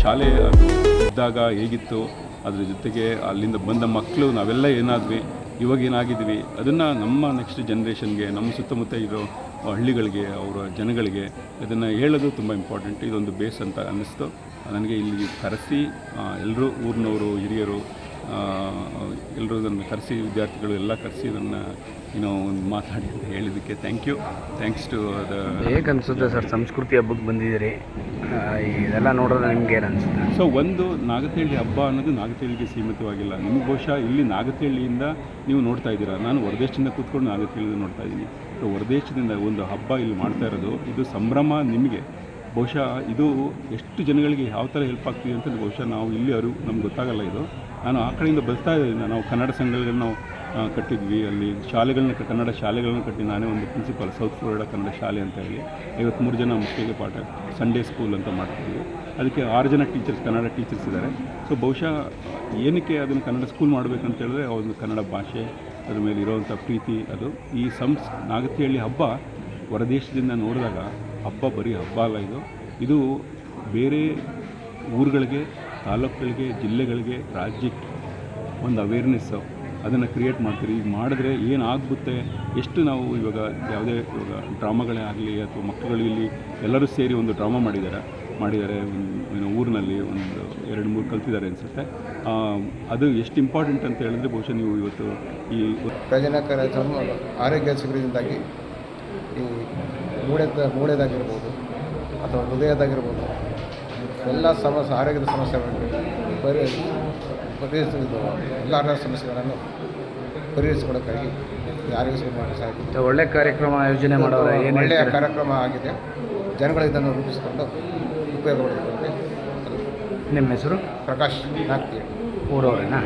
ಶಾಲೆ ಅದು ಇದ್ದಾಗ ಹೇಗಿತ್ತು ಅದ್ರ ಜೊತೆಗೆ ಅಲ್ಲಿಂದ ಬಂದ ಮಕ್ಕಳು ನಾವೆಲ್ಲ ಏನಾದ್ವಿ ಇವಾಗ ಏನಾಗಿದ್ವಿ ಅದನ್ನು ನಮ್ಮ ನೆಕ್ಸ್ಟ್ ಜನ್ರೇಷನ್ಗೆ ನಮ್ಮ ಸುತ್ತಮುತ್ತ ಇರೋ ಹಳ್ಳಿಗಳಿಗೆ, ಅವರ ಜನಗಳಿಗೆ ಇದನ್ನು ಹೇಳೋದು ತುಂಬ ಇಂಪಾರ್ಟೆಂಟ್ ಇದೊಂದು ಬೇಸ್ ಅಂತ ಅನ್ನಿಸ್ತು. ನನಗೆ ಇಲ್ಲಿ ಕರೆಸಿ ಎಲ್ಲರೂ ಊರಿನವರು, ಹಿರಿಯರು ಎಲ್ಲರೂ ನನ್ನ ಕರೆಸಿ ವಿದ್ಯಾರ್ಥಿಗಳು ಎಲ್ಲ ಕರೆಸಿ ನನ್ನ ಏನೋ ಒಂದು ಮಾತಾಡಿ ಅಂತ ಹೇಳಿದ್ದಕ್ಕೆ thank you thanks to the ಹೇಗೆ ಅನಿಸುತ್ತೆ ಸರ್ ಸಂಸ್ಕೃತಿ ಹಬ್ಬಕ್ಕೆ ಬಂದಿದ್ದೀರಿ? ಇದೆಲ್ಲ ನೋಡಿದ್ರೆ ನಿಮ್ಗೆ ಏನು ಅನಿಸುತ್ತೆ? ಸೊ ಒಂದು ನಾಗತೇಳಿ ಹಬ್ಬ ಅನ್ನೋದು ನಾಗತೇಳಿಗೆ ಸೀಮಿತವಾಗಿಲ್ಲ. ನಿಮಗೆ ಬಹುಶಃ ಇಲ್ಲಿ ನಾಗತೇಳಿಯಿಂದ ನೀವು ನೋಡ್ತಾ ಇದ್ದೀರಾ? ನಾನು ಹೊರದೇಶದಿಂದ ಕೂತ್ಕೊಂಡು ನಾಗತೇಳಿ ನೋಡ್ತಾ ಇದ್ದೀನಿ. ಸೊ ಹೊರದೇಶದಿಂದ ಒಂದು ಹಬ್ಬ ಇಲ್ಲಿ ಮಾಡ್ತಾ ಇರೋದು ಇದು ಸಂಭ್ರಮ ನಿಮಗೆ. ಬಹುಶಃ ಇದು ಎಷ್ಟು ಜನಗಳಿಗೆ ಯಾವ ಥರ ಹೆಲ್ಪ್ ಆಗ್ತೀವಿ ಅಂತ ಬಹುಶಃ ನಾವು ಇಲ್ಲಿ ಅರಿವು ನಮ್ಗೆ ಗೊತ್ತಾಗಲ್ಲ ಇದು. ನಾನು ಆ ಕಡೆಯಿಂದ ಬರ್ತಾ ಇದ್ದೀನಿ ನಾವು ಕನ್ನಡ ಸಂಘಗಳನ್ನ ನಾವು ಕಟ್ಟಿದ್ವಿ. ಅಲ್ಲಿ ಶಾಲೆಗಳನ್ನ ಕನ್ನಡ ಶಾಲೆಗಳನ್ನ ಕಟ್ಟಿ ನಾನೇ ಒಂದು ಪ್ರಿನ್ಸಿಪಾಲ್ ಸೌತ್ ಫ್ಲೋರಿಡಾ ಕನ್ನಡ ಶಾಲೆ ಅಂತ ಹೇಳಿ ಐವತ್ತ್ಮೂರು ಜನ ಮಕ್ಕಳಿಗೆ ಪಾಠ ಸಂಡೇ ಸ್ಕೂಲ್ ಅಂತ ಮಾಡ್ತಿದ್ವಿ. ಅದಕ್ಕೆ ಆರು ಜನ ಟೀಚರ್ಸ್ ಕನ್ನಡ ಟೀಚರ್ಸ್ ಇದ್ದಾರೆ ಸೊ ಬಹುಶಃ ಏನಕ್ಕೆ ಅದನ್ನು ಕನ್ನಡ ಸ್ಕೂಲ್ ಮಾಡಬೇಕಂತ ಹೇಳಿದ್ರೆ ಆ ಒಂದು ಕನ್ನಡ ಭಾಷೆ, ಅದ್ರ ಮೇಲೆ ಇರೋವಂಥ ಪ್ರೀತಿ, ಅದು ಈ ಸಂಸ್, ನಾಗತಿಹಳ್ಳಿ ಹಬ್ಬ ಹೊರದೇಶದಿಂದ ನೋಡಿದಾಗ ಹಬ್ಬ ಬರೀ ಹಬ್ಬ ಅಲ್ಲ ಇದು. ಇದು ಬೇರೆ ಊರುಗಳಿಗೆ ತಾಲೂಕುಗಳಿಗೆ, ಜಿಲ್ಲೆಗಳಿಗೆ, ರಾಜ್ಯಕ್ಕೆ ಒಂದು ಅವೇರ್ನೆಸ್ಸು ಅದನ್ನು ಕ್ರಿಯೇಟ್ ಮಾಡ್ತೀರಿ. ಈಗ ಮಾಡಿದ್ರೆ ಏನಾಗುತ್ತೆ ಎಷ್ಟು ನಾವು ಇವಾಗ ಯಾವುದೇ ಇವಾಗ ಡ್ರಾಮಾಗಳೇ ಆಗಲಿ ಅಥವಾ ಮಕ್ಕಳು ಇಲ್ಲಿ ಎಲ್ಲರೂ ಸೇರಿ ಒಂದು ಡ್ರಾಮಾ ಮಾಡಿದ್ದಾರೆ ಮಾಡಿದ್ದಾರೆ ಒಂದು ಊರಿನಲ್ಲಿ ಒಂದು ಎರಡು, ಮೂರು ಕಲ್ತಿದ್ದಾರೆ ಅನಿಸುತ್ತೆ. ಅದು ಎಷ್ಟು ಇಂಪಾರ್ಟೆಂಟ್ ಅಂತ ಹೇಳಿದ್ರೆ ಬಹುಶಃ ನೀವು ಇವತ್ತು ಈ ಪ್ರಜನಾ ಕಾರ್ಯಕ್ರಮ ಆರೋಗ್ಯ ಶಿಬಿರದಿಂದಾಗಿ ಈ ಮೂಳೆದ, ಮೂಳೆದಾಗಿರ್ಬೋದು ಅಥವಾ ಹೃದಯದಾಗಿರ್ಬೋದು ಎಲ್ಲ ಸಮಸ್ಯೆ ಆರೋಗ್ಯದ ಸಮಸ್ಯೆಗಳನ್ನು ಪರಿ ಪರಿಹರಿಸಿದ್ದು ಎಲ್ಲ ಆರೋಗ್ಯ ಸಮಸ್ಯೆಗಳನ್ನು ಪರಿಹರಿಸಿಕೊಳ್ಳೋಕ್ಕಾಗಿ ಈ ಆರೋಗ್ಯ ಒಳ್ಳೆ ಕಾರ್ಯಕ್ರಮ ಆಯೋಜನೆ ಮಾಡೋರು ಏನು ಒಳ್ಳೆಯ ಕಾರ್ಯಕ್ರಮ ಆಗಿದೆ. ಜನಗಳು ಇದನ್ನು ರೂಪಿಸಿಕೊಂಡು ಉಪಯೋಗ ನಿಮ್ಮ ಹೆಸರು? ಪ್ರಕಾಶ್ ನಾಗ್ತಿ ಊರವರೇನಾ?